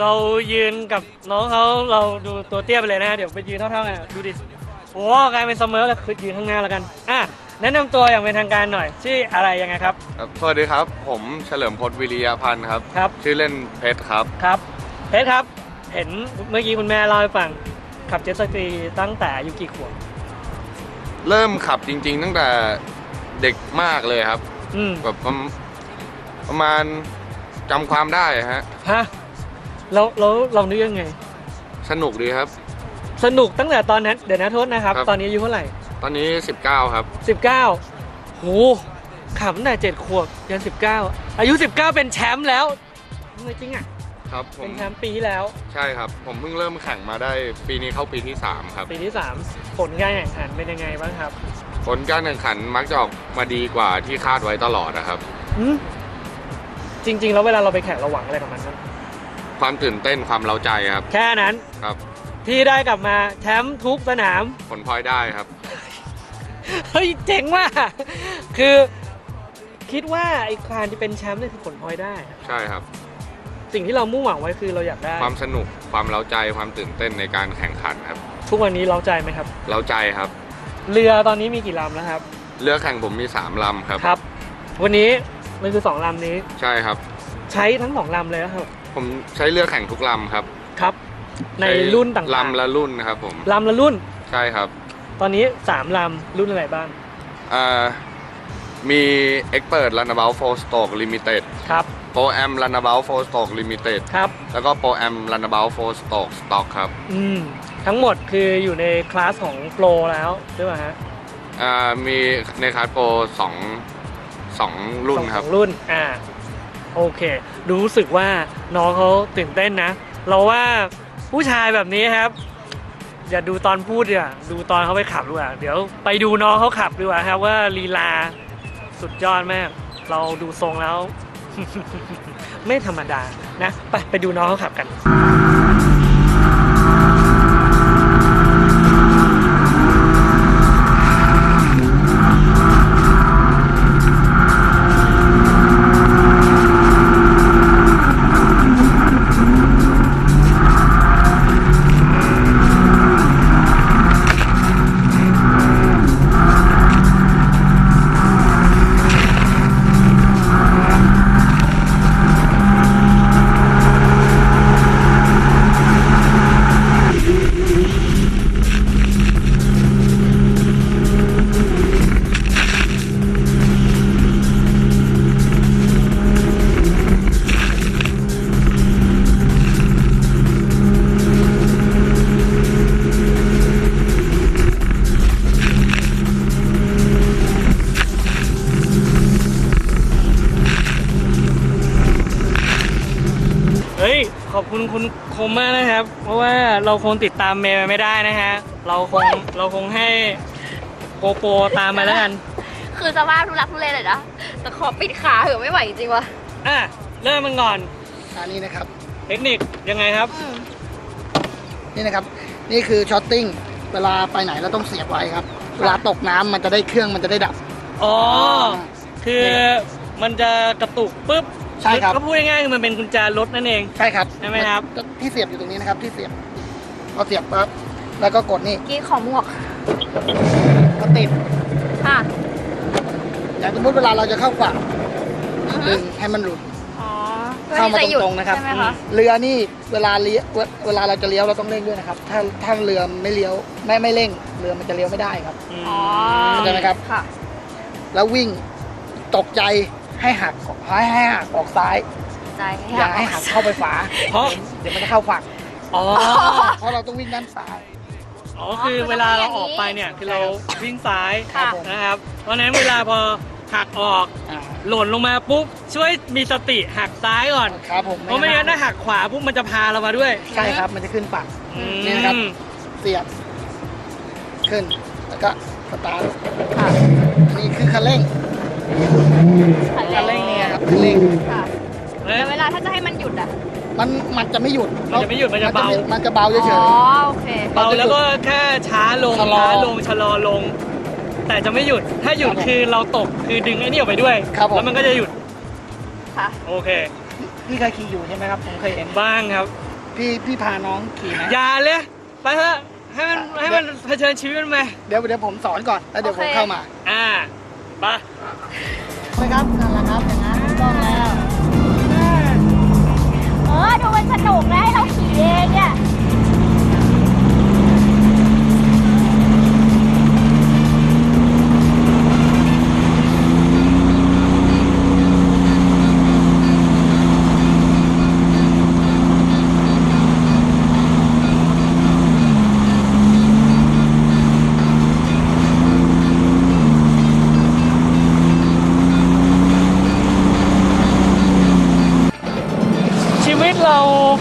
เรายืนกับน้องเขาเราดูตัวเตี้ยไปเลยนะฮะเดี๋ยวไปยืนเท่าๆกันดูดิโอ้กลายเป็นเสมอแล้วคือยืนข้างหน้าแล้วกันอะแนะนำตัวอย่างเป็นทางการหน่อยชื่ออะไรยังไงครับครับสวัสดีครับ ผมเฉลิมพลวิริยพันธ์ครับ ครับชื่อเล่นเพชรครับ ครับเพชรครับ เห็นเมื่อกี้คุณแม่เล่าให้ฟังขับเจ็ตสกีตั้งแต่อายุกี่ขวบเริ่มขับจริง ๆ ตั้งแต่เด็กมากเลยครับ อืมแบบประมประมาณจำความได้ฮะฮะ แล้วแล้วเรานึกยังไง สนุกดีครับ สนุกตั้งแต่ตอนนั้นเดี๋ยวนะโทษนะครับ ครับ ตอนนี้อายุเท่าไหร่ตอนนี้ 19 ครับ19โหขับตั้งแต่7ขวบยัน19อายุ19เป็นแชมป์แล้วไม่จริงอะครับผเป็มนแชมป์ปีที่แล้ว ใช่ครับ ผมเพิ่งเริ่มแข่งมาได้ปีนี้เข้าปีที่ 3 ครับ ปีที่3ผลการแข่งขันเป็นยังไงบ้างครับผลการแข่งขันมักจะออกมาดีกว่าที่คาดไว้ตลอดนะครับหืมจริง ๆ แล้วเวลาเราไปแข่งเราหวังอะไรกับมันบ้าง ความตื่นเต้นความเล้าใจครับ แค่นั้นครับ ที่ได้กลับมาแชมป์ทุกสนาม ผลพลอยได้ครับ เฮ้ยเจ๋งว่ะคือคิดว่าไอ้การที่เป็นแชมป์นี่คือผลพลอยได้ ใช่ครับ สิ่งที่เรามุ่งหวังไว้คือเราอยากได้ ความสนุกความเล้าใจความตื่นเต้นในการแข่งขันครับ ทุกวันนี้เราใจไหมครับเล้าใจครับ เรือตอนนี้มีกี่ลำแล้วครับ เรือแข่งผมมี3ลำครับ ครับ วันนี้มันคือสองลำนี้ ใช่ครับ ใช้ทั้งสองลำเลยนะครับ ผมใช้เรือแข่งทุกลำครับครับ ในช้รุ่นต่างๆลำละรุ่นนะครับผมลำละรุ่นใช่ครับ ตอนนี้สามลำรุ่นอะไรบ้างอ่ามี Expert Runabout Four Stroke Limited ครับ Pro Am Runabout Four Stroke Limited ครับ แล้วก็ Pro Am Runabout Four Stroke Stock ครับ อืม ทั้งหมดคืออยู่ในคลาสของโปรแล้วใช่ไหมฮะ อ่า มีในคาร์ดโปรสองสองรุ่นครับสองรุ่น อ่า โอเค รู้สึกว่าน้องเขาตื่นเต้นนะ เราว่าผู้ชายแบบนี้ครับ อย่าดูตอนพูดดีกว่าดูตอนเขาไปขับดีกว่าเดี๋ยวไปดูน้องเขาขับดีกว่าครับว่าลีลาสุดยอดมาก เราดูทรงแล้ว ไม่ธรรมดานะ ไปไปดูน้องเขาขับกัน คุณคุณคมมากนะครับ เพราะว่าเราคงติดตามเมย์ไม่ได้นะฮะ เราคงเราคงให้โกโปรตามไปแล้วกัน คือสภาพทุลักทุเลเลยนะ แต่ขอปิดขาเถอะไม่ไหวจริงๆวะอะเริ่มมันก่อน อันนี้นะครับ เทคนิคยังไงครับอืมนี่นะครับ นี่คือช็อตติ้ง เวลาไปไหนเราต้องเสียบไว้ครับ เวลาตกน้ำมันจะได้เครื่องมันจะได้ดับ อ๋อ คือมันจะกระตุกปุ๊บ ใช่ครับก็พูดง่ายๆคือมันเป็นกุญแจรถนั่นเอง ใช่ครับใช่ไหมครับนที่เสียบอยู่ตรงนี้นะครับที่เสียบพอเสียบปั๊บแล้วก็กดนี่กี้ของหมวกก็ติดค่ะอย่างสมมติเวลาเราจะเข้าฝั่งอือฮึดึงให้มันหลุดอ๋อเพื่อเข้าที่มาจะหยุดตรงๆนะครับใช่ไหมคะเรือนี่เวลาเลี้ยวเวลาเราจะเลี้ยวเราต้องเร่งด้วยนะครับ ถ้าถ้าเรือไม่เลี้ยวไม่ไม่เร่ง เรือมันจะเลี้ยวไม่ได้ครับอ๋อเข้าใจไหมครับค่ะแล้ววิ่งตกใจ ให้หักให้ให้หักออกซ้ายใจอย่าให้หักเข้าไปฝาเพราะ เดี๋ยวมันจะเข้าฝั่งอ๋อ เพราะเราต้องวิ่งด้านซ้าย อ๋อคือเวลาเราออกไปเนี่ยคือเราวิ่งซ้ายค่ะนะครับ เพราะฉะนั้นเวลาพอหักออกอ่าหล่นลงมาปุ๊บช่วยมีสติหักซ้ายก่อน ครับผมเพราะไม่งั้นถ้าหักขวาปุ๊บมันจะพาเรามาด้วยใช่ครับ มันจะขึ้นฝั่ง อืมนี่นะครับ เสียบ ขึ้น แล้วก็สตาร์ทค่ะนี่คือคันเร่ง คันคันเร่เร่งงเนี่ยครับคันเร่งค่ะเอ้ยแล้วเวลาถ้าจะให้มันหยุดอะ มันมันจะไม่หยุดมันจะไม่หยุดมันจะเบา มันจะเบาเฉอ๋ยอโอเคเบาแล้วก็แค่ช้าลงชะลอ ช้าลงชะลอลง แต่จะไม่หยุดถ้าหยุดครับผมคือเราตกคือดึงไอ้นี่ออกไปด้วย ครับผม แล้วมันก็จะหยุดค่ะ โอเคๆพี่เคยขี่อยู่ใช่ไหมครับ ผมเคยเห็นบ้างครับ พี่พี่พาน้องขี่ไหมอย่าเลย ไปเถอะให้มันให้มันเผชิญชีวิตมันไปเดี๋ยวเดี๋ยวผมสอนก่อนแล้วเดี๋ยวผมโอเค เข้ามา อ่า ไปครับ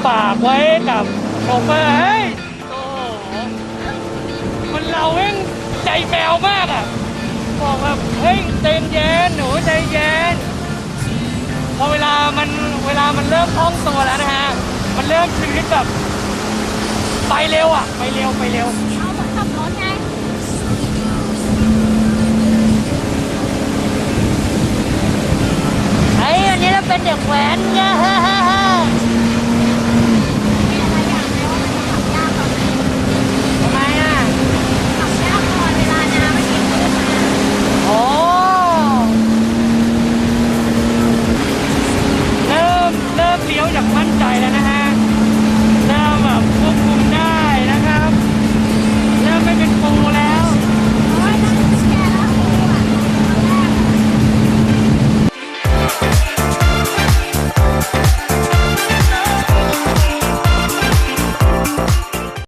ฝากไว้กับโชเฟอร์เฮ้ยโอ้โหมันเราเองใจแปวมากอะบอกแบบเฮ้ยเต็มเย็นหนูใจเย็นพอเวลามันเวลามันเริ่มคล่องตัวแล้วนะฮะมันเริ่มชีวิตแบบไปเร็วอะไปเร็วไปเร็ว